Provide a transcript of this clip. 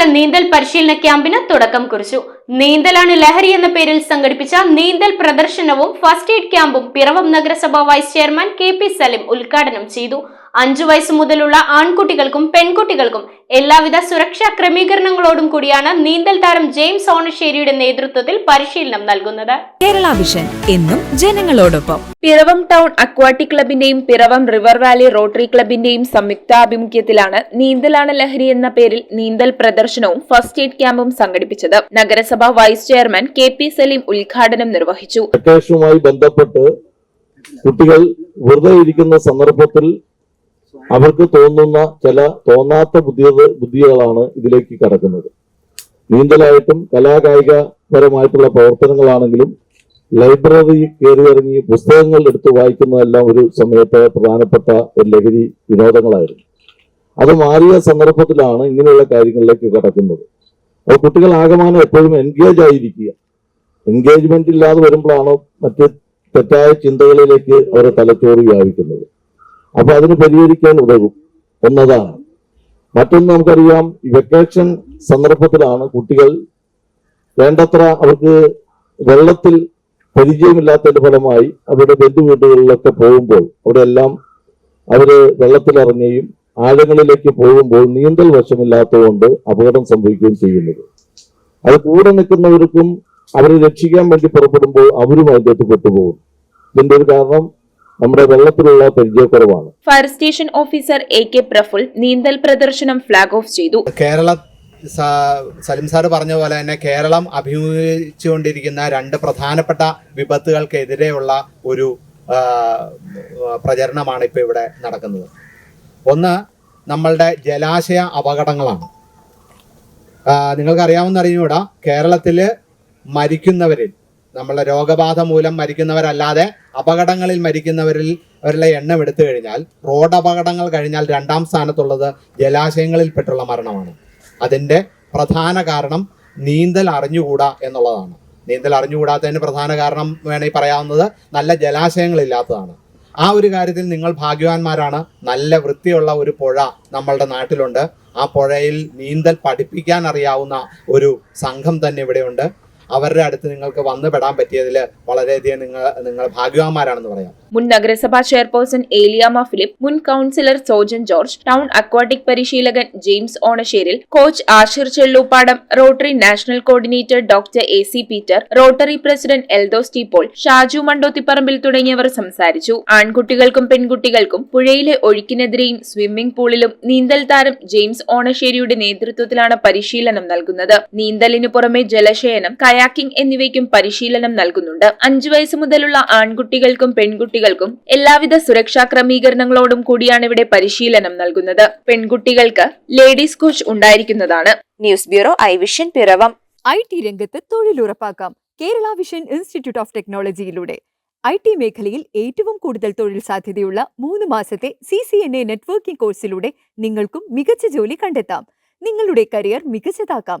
ജില്ലാതല നീന്തൽ പരിശീലന ക്യാമ്പിന് തുടക്കം കുറിച്ചു. നീന്തലാണ് ലഹരി എന്ന പേരിൽ സംഘടിപ്പിച്ച നീന്തൽ പ്രദർശനവും ഫസ്റ്റ് എയ്ഡ് ക്യാമ്പും പിറവം നഗരസഭ vice chairman K P Salim ഉദ്ഘാടനം ചെയ്തു. അഞ്ചു വയസ്സ് മുതലുള്ള ആൺകുട്ടികൾക്കും പെൺകുട്ടികൾക്കും എല്ലാവിധ സുരക്ഷാ ക്രമീകരണങ്ങളോടും കൂടിയാണ് നീന്തൽ താരം ജെയിംസ് ഓണശ്ശേരിയുടെ നേതൃത്വത്തിൽ പരിശീലനം നൽകുന്നത്. കേരള വിഷൻ എന്നും ജനങ്ങളോടൊപ്പം. പിറവം ടൗൺ അക്വാട്ടിക് ക്ലബിന്റെയും പിറവം റിവർ വാലി റോട്ടറി ക്ലബിന്റെയും സംയുക്താഭിമുഖ്യത്തിലാണ് നീന്തലാണ് ലഹരി എന്ന പേരിൽ നീന്തൽ പ്രദർശനവും ഫസ്റ്റ് എയ്ഡ് ക്യാമ്പും സംഘടിപ്പിച്ചത്. നഗരസഭ vice chairman K P Saleem ഉദ്ഘാടനം നിർവഹിച്ചു. ബന്ധപ്പെട്ട് കുട്ടികൾ വെറുതെ ഇരിക്കുന്ന സന്ദർഭത്തിൽ അവർക്ക് തോന്നുന്ന ചില തോന്നാത്ത ബുദ്ധി ബുദ്ധികളാണ് ഇതിലേക്ക് കടക്കുന്നത്. നീന്തലായിട്ടും കലാകായികപരമായിട്ടുള്ള പ്രവർത്തനങ്ങളാണെങ്കിലും ലൈബ്രറി കയറി ഇറങ്ങി പുസ്തകങ്ങൾ എടുത്ത് വായിക്കുന്നതെല്ലാം ഒരു സമയത്ത് പ്രധാനപ്പെട്ട ഒരു ലഹരി വിനോദങ്ങളായിരുന്നു. അത് മാറിയ സന്ദർഭത്തിലാണ് ഇങ്ങനെയുള്ള കാര്യങ്ങളിലേക്ക് കടക്കുന്നത്. അപ്പോൾ കുട്ടികൾ ആകമാനം എപ്പോഴും എൻഗേജ് ആയിരിക്കുക. എൻഗേജ്മെന്റ് ഇല്ലാതെ വരുമ്പോഴാണ് മറ്റ് തെറ്റായ ചിന്തകളിലേക്ക് അവരുടെ തലച്ചോറ് വ്യാപിക്കുന്നത്. അപ്പൊ അതിന് പരിഹരിക്കാൻ ഉതകും ഒന്നതാണ് മറ്റൊന്ന് നമുക്കറിയാം വെക്കേഷൻ സന്ദർഭത്തിലാണ് കുട്ടികൾ വേണ്ടത്ര അവർക്ക് വെള്ളത്തിൽ പരിചയമില്ലാത്തതിന്റെ ഫലമായി അവരുടെ ബന്ധുവീടുകളിലൊക്കെ പോകുമ്പോൾ അവിടെ എല്ലാം അവർ വെള്ളത്തിലിറങ്ങുകയും ആഴങ്ങളിലേക്ക് പോകുമ്പോൾ നീന്തൽ വശമില്ലാത്തതുകൊണ്ട് അപകടം സംഭവിക്കുകയും ചെയ്യുന്നത്. അത് കൂടെ നിൽക്കുന്നവർക്കും അവരെ രക്ഷിക്കാൻ വേണ്ടി പുറപ്പെടുമ്പോൾ അവരും അതിന്റെ പെട്ടുപോകും. ഒരു കാരണം നമ്മുടെ വെള്ളത്തിലുള്ള പരിചയക്കുറവാണ്. Fire station officer A K Praful നീന്തൽ പ്രദർശനം ഫ്ളാഗ് ഓഫ് ചെയ്തു. കേരള സലിം സാർ പറഞ്ഞ പോലെ തന്നെ കേരളം അഭിമുഖീകരിച്ചുകൊണ്ടിരിക്കുന്ന രണ്ട് പ്രധാനപ്പെട്ട വിപത്തുകൾക്കെതിരെയുള്ള ഒരു പ്രചരണമാണ് ഇപ്പോൾ ഇവിടെ നടക്കുന്നത്. ഒന്ന് നമ്മളുടെ ജലാശയ അപകടങ്ങളാണ്. നിങ്ങൾക്കറിയാവുന്ന അറിഞ്ഞൂടാ കേരളത്തിൽ മരിക്കുന്നവരിൽ നമ്മളെ രോഗബാധ മൂലം മരിക്കുന്നവരല്ലാതെ അപകടങ്ങളിൽ മരിക്കുന്നവരിൽ അവരുടെ എണ്ണം എടുത്തു കഴിഞ്ഞാൽ റോഡ് അപകടങ്ങൾ കഴിഞ്ഞാൽ രണ്ടാം സ്ഥാനത്തുള്ളത് ജലാശയങ്ങളിൽപ്പെട്ടുള്ള മരണമാണ്. അതിന്റെ പ്രധാന കാരണം നീന്തൽ അറിഞ്ഞുകൂടാ എന്നുള്ളതാണ്. നീന്തൽ അറിഞ്ഞുകൂടാത്തതിന് പ്രധാന കാരണം വേണമെങ്കിൽ പറയാവുന്നത് നല്ല ജലാശയങ്ങളില്ലാത്തതാണ്. ആ ഒരു കാര്യത്തിൽ നിങ്ങൾ ഭാഗ്യവാന്മാരാണ്. നല്ല വൃത്തിയുള്ള ഒരു പുഴ നമ്മളുടെ നാട്ടിലുണ്ട്. ആ പുഴയിൽ നീന്തൽ പഠിപ്പിക്കാൻ അറിയാവുന്ന ഒരു സംഘം തന്നെ ഇവിടെയുണ്ട്. അവരുടെ അടുത്ത് നിങ്ങൾക്ക് വന്നു പെടാൻ പറ്റിയതിൽ വളരെയധികം നിങ്ങൾ നിങ്ങൾ ഭാഗ്യവാന്മാരാണെന്ന് പറയാം. മുൻ നഗരസഭാ ചെയർപേഴ്സൺ ഏലിയാമ ഫിലിപ്പ് മുൻ councillor Sojan George town aquatic പരിശീലകൻ James Onasseril coach Ashir Chelluppadam Rotary national coordinator doctor A C Peter Rotary president Eldos T Paul Shaju Mandothipparambil തുടങ്ങിയവർ സംസാരിച്ചു. ആൺകുട്ടികൾക്കും പെൺകുട്ടികൾക്കും പുഴയിലെ ഒഴുക്കിനെതിരെയും സ്വിമ്മിംഗ് പൂളിലും നീന്തൽ താരം ജെയിംസ് ഓണശ്ശേരിയുടെ നേതൃത്വത്തിലാണ് പരിശീലനം നൽകുന്നത്. നീന്തലിനു പുറമെ ജലശയനം കയാക്കിംഗ് എന്നിവയ്ക്കും പരിശീലനം നൽകുന്നുണ്ട്. അഞ്ചു വയസ്സ് മുതലുള്ള ആൺകുട്ടികൾക്കും പെൺകുട്ടികൾക്കും എല്ലാവിധ സുരക്ഷാ ക്രമീകരണങ്ങളോടും കൂടിയാണ് ഇവിടെ പരിശീലനം നൽകുന്നത്. പെൺകുട്ടികൾക്ക് ലേഡീസ് കോച്ച് ഉണ്ടായിരിക്കുന്നതാണ്. News bureau I vision Piravom. I T രംഗത്ത് തൊഴിലുറപ്പാക്കാം. കേരള വിഷൻ ഇൻസ്റ്റിറ്റ്യൂട്ട് ഓഫ് ടെക്നോളജിയിലൂടെ. ഐ ടി മേഖലയിൽ ഏറ്റവും കൂടുതൽ തൊഴിൽ സാധ്യതയുള്ള മൂന്ന് മാസത്തെ C C N A networking കോഴ്സിലൂടെ നിങ്ങൾക്കും മികച്ച ജോലി കണ്ടെത്താം. നിങ്ങളുടെ കരിയർ മികച്ചതാക്കാം.